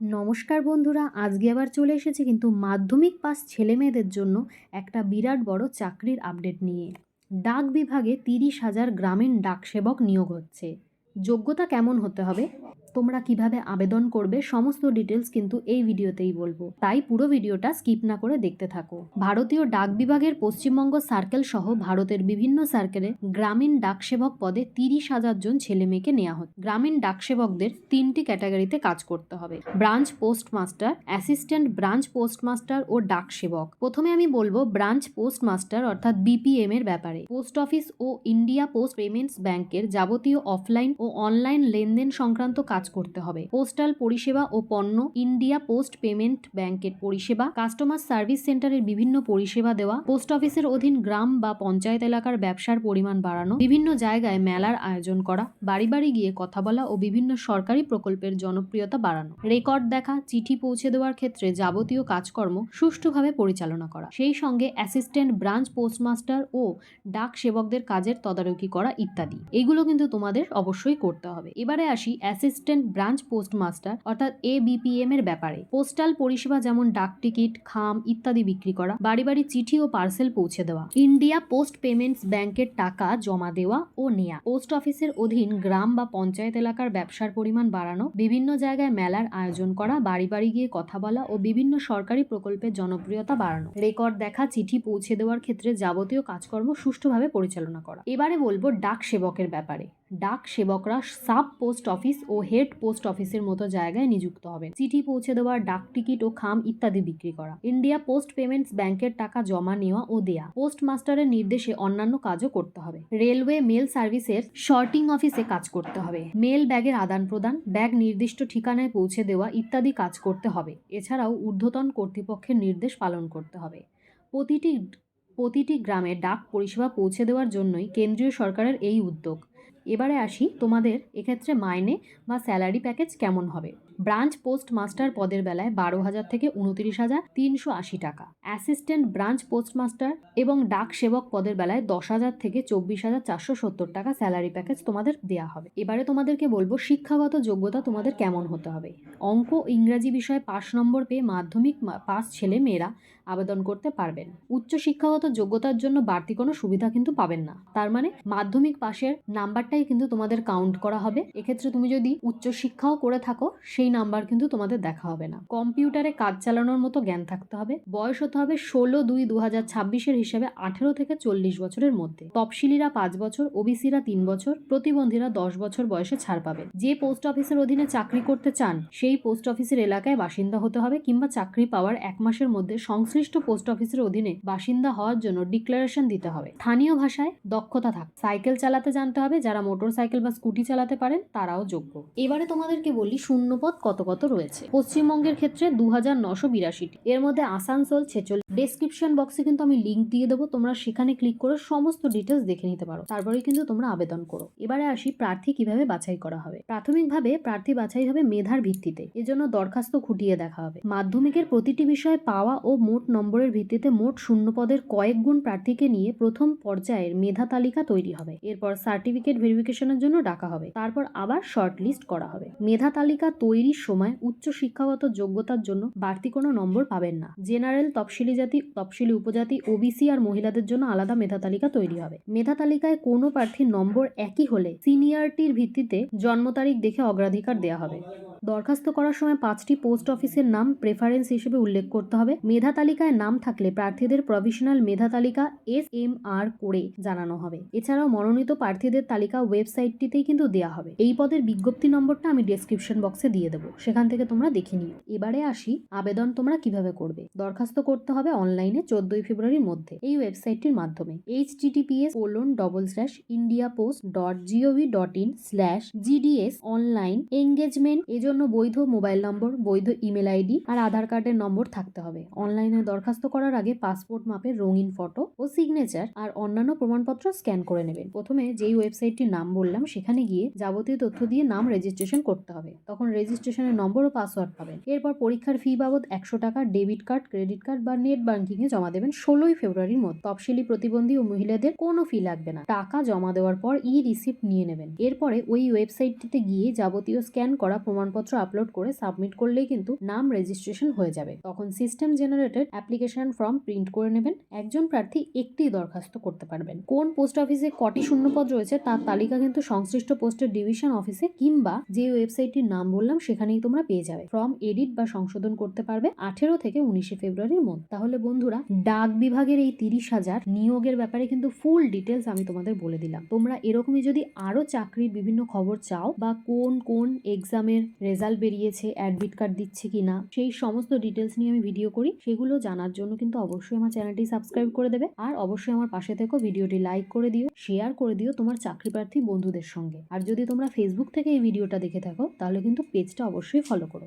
নমস্কার বন্ধুরা, আজকে আবার চলে এসেছে কিন্তু মাধ্যমিক পাস ছেলে মেয়েদের জন্য একটা বিরাট বড় চাকরির আপডেট নিয়ে। ডাক বিভাগে তিরিশ হাজার গ্রামীণ ডাকসেবক নিয়োগ হচ্ছে। যোগ্যতা কেমন হতে হবে? তোমরা কীভাবে আবেদন করবে? সমস্ত ডিটেলস কিন্তু এই ভিডিওতেই বলব। তাই পুরো ভিডিওটা স্কিপ না করে দেখতে থাকো। ভারতীয় ডাক বিভাগের পশ্চিমবঙ্গ সার্কেল সহ ভারতের বিভিন্ন সার্কেলে গ্রামীণ ডাকসেবক পদে তিরিশ হাজার জন ছেলে মেয়েকে নেওয়া হচ্ছে। গ্রামীণ ডাকসেবকদের তিনটি ক্যাটাগরিতে কাজ করতে হবে। Branch postmaster, assistant branch postmaster ও ডাকসেবক। প্রথমে আমি বলব ব্রাঞ্চ পোস্টমাস্টার অর্থাৎ বিপিএম এর ব্যাপারে। পোস্ট অফিস ও ইন্ডিয়া পোস্ট পেমেন্টস ব্যাংকের যাবতীয় অফলাইন ও অনলাইন লেনদেন সংক্রান্ত কাজ করতে হবে। পোস্টাল পরিষেবা ও পণ্য, ইন্ডিয়া পোস্ট পেমেন্ট ব্যাংকের পরিষেবা, কাস্টমার সার্ভিস সেন্টারের বিভিন্ন পরিষেবা দেওয়া, পোস্ট অফিসের অধীন গ্রাম বা পঞ্চায়েত এলাকার ব্যবসার পরিমাণ বাড়ানো, বিভিন্ন জায়গায় মেলার আয়োজন করা বাড়ি বাড়ি গিয়ে কথা বলা ও বিভিন্ন সরকারি প্রকল্পের জনপ্রিয়তা বাড়ানো, রেকর্ড দেখা, চিঠি পৌঁছে দেওয়ার ক্ষেত্রে যাবতীয় কাজকর্ম সুষ্ঠুভাবে পরিচালনা করা, সেই সঙ্গে অ্যাসিস্ট্যান্ট ব্রাঞ্চ পোস্টমাস্টার ও ডাক সেবকদের কাজের তদারকি করা ইত্যাদি। এগুলো কিন্তু তোমাদের অবশ্যই করতে হবে। এবারে আসি অ্যাসিস্ট্যান্ট ব্রাঞ্চ পোস্টমাস্টার অর্থাৎ এ বিপিএম এর ব্যাপারে। পোস্টাল পরিষেবা যেমন ডাক টিকিট, খাম ইত্যাদি বিক্রি করা বাড়ি বাড়ি চিঠি ও পার্সেল পৌঁছে দেওয়া ইন্ডিয়া পোস্ট পেমেন্টস ব্যাংকের টাকা জমা দেওয়া ও নেয়া। পোস্ট অফিসের অধীন গ্রাম বা পঞ্চায়েত এলাকার ব্যবসার পরিমাণ বাড়ানো, বিভিন্ন জায়গায় মেলার আয়োজন করা বাড়ি বাড়ি গিয়ে কথা বলা ও বিভিন্ন সরকারি প্রকল্পের জনপ্রিয়তা বাড়ানো। রেকর্ড দেখা, চিঠি পৌঁছে দেওয়ার ক্ষেত্রে যাবতীয় কাজকর্ম সুষ্ঠুভাবে পরিচালনা করা। এবারে বলব ডাক সেবকের ব্যাপারে। ডাক সেবকরা সাব পোস্ট অফিস ও হেড পোস্ট অফিসের মতো জায়গায় নিযুক্ত হবেন। চিঠি পৌঁছে দেওয়া ডাক টিকিট ও খাম ইত্যাদি বিক্রি করা। ইন্ডিয়া পোস্ট পেমেন্টস ব্যাংকের টাকা জমা নেওয়া ও দেয়া। পোস্ট মাস্টারের নির্দেশে অন্যান্য কাজও করতে হবে। রেলওয়ে মেল সার্ভিসের শর্টিং অফিসে কাজ করতে হবে। মেল ব্যাগের আদান প্রদান, ব্যাগ নির্দিষ্ট ঠিকানায় পৌঁছে দেওয়া ইত্যাদি কাজ করতে হবে। এছাড়াও ঊর্ধ্বতন কর্তৃপক্ষের নির্দেশ পালন করতে হবে। প্রতিটি প্রতিটি গ্রামে ডাক পরিষেবা পৌঁছে দেওয়ার জন্যই কেন্দ্রীয় সরকারের এই উদ্যোগ। এবারে আসি তোমাদের এক্ষেত্রে মাইনে বা স্যালারি প্যাকেজ কেমন হবে? ব্রাঞ্চ পোস্ট মাস্টার পদের বেলায় বারো হাজার থেকে উনত্রিশ হাজার তিনশো আশি টাকা। অ্যাসিস্ট্যান্ট ব্রাঞ্চ পোস্ট মাস্টার এবং ডাক সেবক পদের বেলায় দশ হাজার থেকে চব্বিশ হাজার চারশো সত্তর টাকা স্যালারি প্যাকেজ তোমাদের দেওয়া হবে। এবারে তোমাদেরকে বলব, শিক্ষাগত যোগ্যতা তোমাদের কেমন হতে হবে? অঙ্ক, ইংরাজি বিষয়ে পাশ নম্বর পেয়ে মাধ্যমিক পাস ছেলে মেয়েরা আবেদন করতে পারবেন। উচ্চ শিক্ষাগত যোগ্যতার জন্য বাড়তি কোনো সুবিধা কিন্তু পাবেন না। তার মানে মাধ্যমিক পাশের নাম্বারটাই কিন্তু তোমাদের কাউন্ট করা হবে। এক্ষেত্রে তুমি যদি উচ্চ শিক্ষাও করে থাকো, সেই নাম্বার কিন্তু তোমাদের দেখা হবে না। কম্পিউটারে কাজ চালানোর মতো জ্ঞান থাকতে হবে। বয়স হতে হবে ষোলো দুই দু হাজার ছাব্বিশের হিসাবে আঠেরো থেকে চল্লিশ বছরের মধ্যে। তপশিলীরা পাঁচ বছর, ওবিসিরা তিন বছর, প্রতিবন্ধীরা দশ বছর বয়সে ছাড় পাবে। যে পোস্ট অফিসের অধীনে চাকরি করতে চান, সেই পোস্ট অফিসের এলাকায় বাসিন্দা হতে হবে কিংবা চাকরি পাওয়ার এক মাসের মধ্যে সংশ্লিষ্ট পোস্ট অফিসের অধীনে বাসিন্দা হওয়ার জন্য ডিক্লারেশন দিতে হবে। স্থানীয় ভাষায় দক্ষতা থাক। সাইকেল চালাতে জানতে হবে, যারা মোটর সাইকেল বা স্কুটি চালাতে পারেন, তারাও যোগ্য। এবারে তোমাদেরকে বলি শূন্যপদ কত কত রয়েছে? পশ্চিমবঙ্গের ক্ষেত্রে দু হাজার নশো বিরাশিটি। এর মধ্যে আসানসোল ছেচল্লিশ। ডেসক্রিপশন বক্সে কিন্তু আমি লিঙ্ক দিয়ে দেবো। তোমরা সেখানে ক্লিক করে সমস্ত ডিটেলস দেখে নিতে পারো। তারপরে কিন্তু তোমরা আবেদন করো। এবারে আসি প্রার্থী কীভাবে বাছাই করা হবে। প্রাথমিকভাবে প্রার্থী বাছাই হবে মেধার ভিত্তিতে। এজন্য দরখাস্ত খুঁটিয়ে দেখা হবে। মাধ্যমিকের প্রতিটি বিষয়ে পাওয়া ও মোট নম্বরের ভিত্তিতে মোট শূন্য পদের কয়েক গুণ প্রার্থীকে নিয়ে প্রথম পর্যায়ের মেধা তালিকা তৈরি হবে। এরপর সার্টিফিকেট ভেরিফিকেশনের জন্য ডাকা হবে। তারপর আবার শর্ট লিস্ট করা হবে। মেধা তালিকা তৈরির সময় উচ্চ শিক্ষাগত যোগ্যতার জন্য বাড়তি কোনো নম্বর পাবেন না। জেনারেল, তফসিলি জাতি, তফসিলি উপজাতি, ওবিসি আর মহিলাদের জন্য আলাদা মেধা তালিকা তৈরি হবে। মেধা তালিকায় কোনো প্রার্থীর নম্বর একই হলে সিনিয়রটির ভিত্তিতে জন্ম তারিখ দেখে অগ্রাধিকার দেওয়া হবে। দরখাস্ত করার সময় পাঁচটি পোস্ট অফিসের নাম প্রেফারেন্স হিসেবে উল্লেখ করতে হবে। মেধা তালিকায় নাম থাকলে প্রার্থীদের প্রভিশনাল মেধা তালিকা এস এম আর করে জানানো হবে। এছাড়াও মনোনীত প্রার্থীদের তালিকা ওয়েবসাইটটিতেই কিন্তু দেওয়া হবে। এই পদের বিজ্ঞপ্তি নম্বরটা আমি ডেসক্রিপশন বক্সে দিয়ে দেবো। সেখান থেকে তোমরা দেখে নিও। এবারে আসি, আবেদন তোমরা কীভাবে করবে? দরখাস্ত করতে হবে অনলাইনে চোদ্দই ফেব্রুয়ারির মধ্যে। এই ওয়েবসাইটটির মাধ্যমে। H TTPS colon double slash India post dot GOV dot in slash GDS online engagement এজন্য বৈধ মোবাইল নম্বর, বৈধ ইমেল আইডি আর আধার কার্ডের নম্বর থাকতে হবে। অনলাইনে দরখাস্ত করার আগে পাসপোর্ট মাপের রঙিন ফটো ও সিগনেচার আর অন্যান্য প্রমাণপত্র স্ক্যান করে নেবেন। প্রথমে যেই ওয়েবসাইটটির নাম বললাম, সেখানে গিয়ে যাবতীয় তথ্য দিয়ে নাম রেজিস্ট্রেশন করতে হবে। তখন রেজিস্ট্রেশনের নম্বর ও পাসওয়ার্ড পাবেন। এরপর পরীক্ষার ফি বাবদ একশো টাকা ডেবিট কার্ড, ক্রেডিট কার্ড বা নেট ব্যাংকিং এ জমা দেবেন ষোলোই ফেব্রুয়ারির মধ্যে। তফসিলি প্রতিবন্ধী ও মহিলাদের কোনো ফি লাগবে না। টাকা জমা দেওয়ার পর ই রিসিপ্ট নিয়ে নেবেন। এরপরে ওই ওয়েবসাইটটিতে গিয়ে যাবতীয় স্ক্যান করা প্রমাণপত্র প্রমাণপত্র আপলোড করে সাবমিট করলেই কিন্তু নাম রেজিস্ট্রেশন হয়ে যাবে। তখন system generated application form print করে নেবেন। একজন প্রার্থী একটি দরখাস্ত করতে পারবেন। কোন পোস্ট অফিসে কটি শূন্যপদ রয়েছে তার তালিকা কিন্তু সংশ্লিষ্ট পোস্টের ডিভিশন অফিসে কিংবা যে ওয়েবসাইটটির নাম বললাম সেখানেই তোমরা পেয়ে যাবে। ফর্ম এডিট বা সংশোধন করতে পারবে আঠেরো থেকে উনিশে ফেব্রুয়ারির মধ্যে। তাহলে বন্ধুরা, ডাক বিভাগের এই তিরিশ হাজার নিয়োগের ব্যাপারে কিন্তু ফুল ডিটেলস আমি তোমাদের বলে দিলাম। তোমরা এরকমই যদি আরও চাকরির বিভিন্ন খবর চাও বা কোন কোন এক্সামের রেজাল্ট বেরিয়েছে অ্যাডমিট কার্ড দিচ্ছে কি না সেই সমস্ত ডিটেলস নিয়ে আমি ভিডিও করি। সেগুলো জানার জন্য কিন্তু অবশ্যই আমার চ্যানেলটি সাবস্ক্রাইব করে দেবে। আর অবশ্যই আমার পাশে থেকেও ভিডিওটি লাইক করে দিও শেয়ার করে দিও তোমার চাকরি প্রার্থী বন্ধুদের সঙ্গে। আর যদি তোমরা ফেসবুক থেকে এই ভিডিওটা দেখে থাকো, তাহলে কিন্তু পেজটা অবশ্যই ফলো করো।